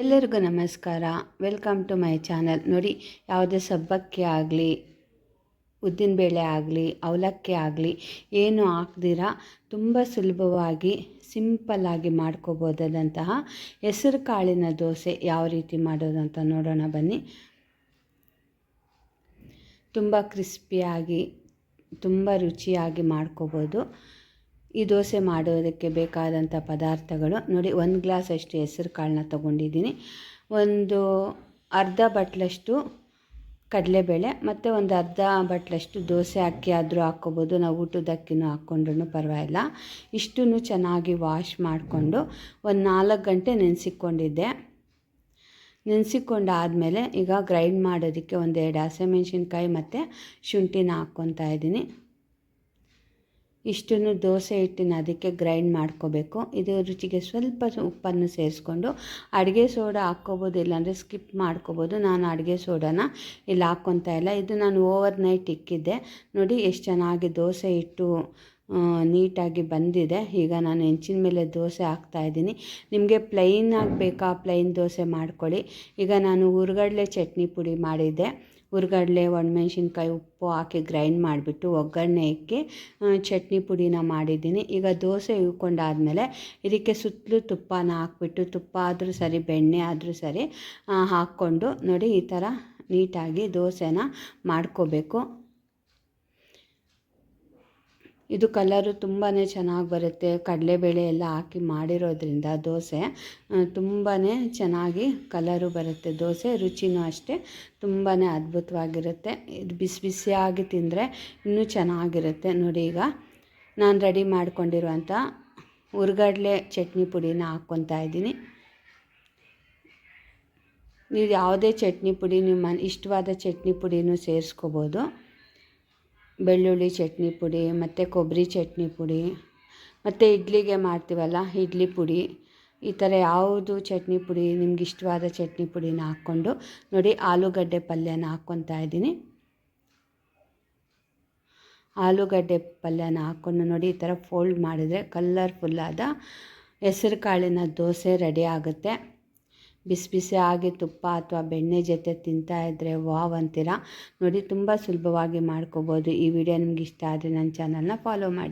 ಎಲ್ಲರಿಗೂ ನಮಸ್ಕಾರ. Welcome to my channel ನೋಡಿ, ಯಾವುದೇ ಸಬ್ಬಕ್ಕಿ ಆಗಲಿ ಉದ್ದಿನಬೇಳೆ ಆಗಲಿ, ಅವಲಕ್ಕಿ ಆಗಲಿ, ಏನು ಹಾಕ್ದಿರ, ತುಂಬ ಸುಲಭವಾಗಿ ಸಿಂಪಲ್ಲಾಗಿ ಮಾಡ್ಕೋಬೋದಾದಂತಹ ಹೆಸರು ಕಾಳಿನ ದೋಸೆ ಯಾವ ರೀತಿ ಮಾಡೋದು ಅಂತ ನೋಡೋಣ ಬನ್ನಿ. ತುಂಬ ಕ್ರಿಸ್ಪಿಯಾಗಿ ತುಂಬ ರುಚಿಯಾಗಿ ಮಾಡ್ಕೋಬೋದು. ಈ ದೋಸೆ ಮಾಡೋದಕ್ಕೆ ಬೇಕಾದಂಥ ಪದಾರ್ಥಗಳು ನೋಡಿ ಒಂದು ಗ್ಲಾಸ್ ಅಷ್ಟು ಹೆಸರು ಕಾಳನ್ನ ತೊಗೊಂಡಿದ್ದೀನಿ. ಒಂದು ಅರ್ಧ ಬಟ್ಲಷ್ಟು ಕಡಲೆಬೇಳೆ ಮತ್ತು ಒಂದು ಅರ್ಧ ಬಟ್ಲಷ್ಟು ದೋಸೆ ಅಕ್ಕಿ ಆದರೂ ಹಾಕ್ಕೋಬೋದು. ನಾವು ಊಟದ ಅಕ್ಕಿನೂ ಹಾಕ್ಕೊಂಡ್ರೂ ಪರವಾಗಿಲ್ಲ. ಇಷ್ಟೂ ಚೆನ್ನಾಗಿ ವಾಶ್ ಮಾಡಿಕೊಂಡು ಒಂದು ನಾಲ್ಕು ಗಂಟೆ ನೆನೆಸಿಕೊಂಡಿದ್ದೆ. ನೆನೆಸಿಕೊಂಡಾದಮೇಲೆ ಈಗ ಗ್ರೈಂಡ್ ಮಾಡೋದಕ್ಕೆ ಒಂದೆರಡು ಹಸಿಮೆಣ್ಸಿನ್ಕಾಯಿ ಮತ್ತು ಶುಂಠಿನ ಹಾಕ್ಕೊತಾ ಇದ್ದೀನಿ. ಇಷ್ಟನ್ನು ದೋಸೆ ಹಿಟ್ಟಿನ ಅದಕ್ಕೆ ಗ್ರೈಂಡ್ ಮಾಡ್ಕೋಬೇಕು. ಇದು ರುಚಿಗೆ ಸ್ವಲ್ಪ ಉಪ್ಪನ್ನು ಸೇರಿಸ್ಕೊಂಡು ಅಡುಗೆ ಸೋಡಾ ಹಾಕ್ಕೋಬೋದು, ಇಲ್ಲಾಂದರೆ ಸ್ಕಿಪ್ ಮಾಡ್ಕೋಬೋದು. ನಾನು ಅಡುಗೆ ಸೋಡಾನ ಇಲ್ಲಿ ಹಾಕ್ಕೊತಾ ಇಲ್ಲ. ಇದು ನಾನು ಓವರ್ ನೈಟ್ ಇಕ್ಕಿದ್ದೆ. ನೋಡಿ ಎಷ್ಟು ಚೆನ್ನಾಗಿ ದೋಸೆ ಇಟ್ಟು ನೀಟಾಗಿ ಬಂದಿದೆ. ಈಗ ನಾನು ಹೆಂಚಿನ ಮೇಲೆ ದೋಸೆ ಹಾಕ್ತಾಯಿದ್ದೀನಿ ನಿಮಗೆ ಪ್ಲೈನ್ ಆಗಬೇಕಾ ಪ್ಲೈನ್ ದೋಸೆ ಮಾಡ್ಕೊಳ್ಳಿ. ಈಗ ನಾನು ಹುರ್ಗಡ್ಲೆ ಚಟ್ನಿ ಪುಡಿ ಮಾಡಿದ್ದೆ. ಹುರ್ಗಡ್ಲೆ, ಒಣಮೆಣ್ಸಿನ್ಕಾಯಿ ಉಪ್ಪು ಹಾಕಿ ಗ್ರೈಂಡ್ ಮಾಡಿಬಿಟ್ಟು ಒಗ್ಗರಣೆ ಇಕ್ಕಿ ಚಟ್ನಿ ಪುಡಿನ ಮಾಡಿದ್ದೀನಿ. ಈಗ ದೋಸೆ ಇಳ್ಕೊಂಡಾದಮೇಲೆ ಇದಕ್ಕೆ ಸುತ್ತಲೂ ತುಪ್ಪನ ಹಾಕ್ಬಿಟ್ಟು, ತುಪ್ಪ ಆದರೂ ಸರಿ, ಬೆಣ್ಣೆ ಆದರೂ ಸರಿ ಹಾಕ್ಕೊಂಡು ನೋಡಿ ಈ ಥರ ನೀಟಾಗಿ ದೋಸೆನ ಮಾಡ್ಕೋಬೇಕು. ಇದು ಕಲರು ತುಂಬಾ ಚೆನ್ನಾಗಿ ಬರುತ್ತೆ. ಕಡಲೆಬೇಳೆ ಎಲ್ಲ ಹಾಕಿ ಮಾಡಿರೋದ್ರಿಂದ ದೋಸೆ ತುಂಬಾ ಚೆನ್ನಾಗಿ ಕಲರು ಬರುತ್ತೆ. ದೋಸೆ ರುಚಿನೂ ಅಷ್ಟೇ ತುಂಬಾ ಅದ್ಭುತವಾಗಿರುತ್ತೆ. ಇದು ಬಿಸಿ ಬಿಸಿಯಾಗಿ ತಿಂದರೆ ಇನ್ನೂ ಚೆನ್ನಾಗಿರುತ್ತೆ. ನೋಡಿ ಈಗ ನಾನು ರೆಡಿ ಮಾಡಿಕೊಂಡಿರುವಂಥ ಹುರ್ಗಡ್ಲೆ ಚಟ್ನಿ ಪುಡಿನ ಹಾಕ್ಕೊತಾ ಇದ್ದೀನಿ. ನೀವು ಯಾವುದೇ ಚಟ್ನಿ ಪುಡಿ, ನಿಮ್ಮ ಇಷ್ಟವಾದ ಚಟ್ನಿ ಪುಡಿನೂ ಸೇರಿಸ್ಕೋಬೋದು. ಬೆಳ್ಳುಳ್ಳಿ ಚಟ್ನಿ ಪುಡಿ, ಮತ್ತು ಕೊಬ್ಬರಿ ಚಟ್ನಿ ಪುಡಿ, ಮತ್ತು ಇಡ್ಲಿಗೆ ಮಾಡ್ತೀವಲ್ಲ, ಇಡ್ಲಿ ಪುಡಿ. ಈ ಥರ ಯಾವುದು ಚಟ್ನಿ ಪುಡಿ, ನಿಮ್ಗೆ ಇಷ್ಟವಾದ ಚಟ್ನಿ ಪುಡಿನ ಹಾಕ್ಕೊಂಡು ನೋಡಿ, ಆಲೂಗಡ್ಡೆ ಪಲ್ಯನ ಹಾಕ್ಕೊತಾ ಇದ್ದೀನಿ. ಆಲೂಗಡ್ಡೆ ಪಲ್ಯನ ಹಾಕ್ಕೊಂಡು ನೋಡಿ, ಈ ಥರ ಫೋಲ್ಡ್ ಮಾಡಿದರೆ ಕಲ್ಲರ್ಫುಲ್ಲಾದ ಹೆಸರು ಕಾಳಿನ ದೋಸೆ ರೆಡಿ ಆಗುತ್ತೆ. ಬಿಸಿ ಬಿಸಿ ಆಗಿ ತುಪ್ಪ ಅಥವಾ ಬೆಣ್ಣೆ ಜೊತೆ ತಿಂತಾ ತಿಂತಾಯಿದ್ರೆ ವಾವ್ ಅಂತೀರ? ನೋಡಿ, ತುಂಬ ಸುಲಭವಾಗಿ ಮಾಡ್ಕೋಬೋದು ಈ ವಿಡಿಯೋ. ನಿಮ್ಗೆ ಇಷ್ಟ ಆದರೆ ನನ್ನ ಚಾನಲ್ನ ಫಾಲೋ ಮಾಡಿ.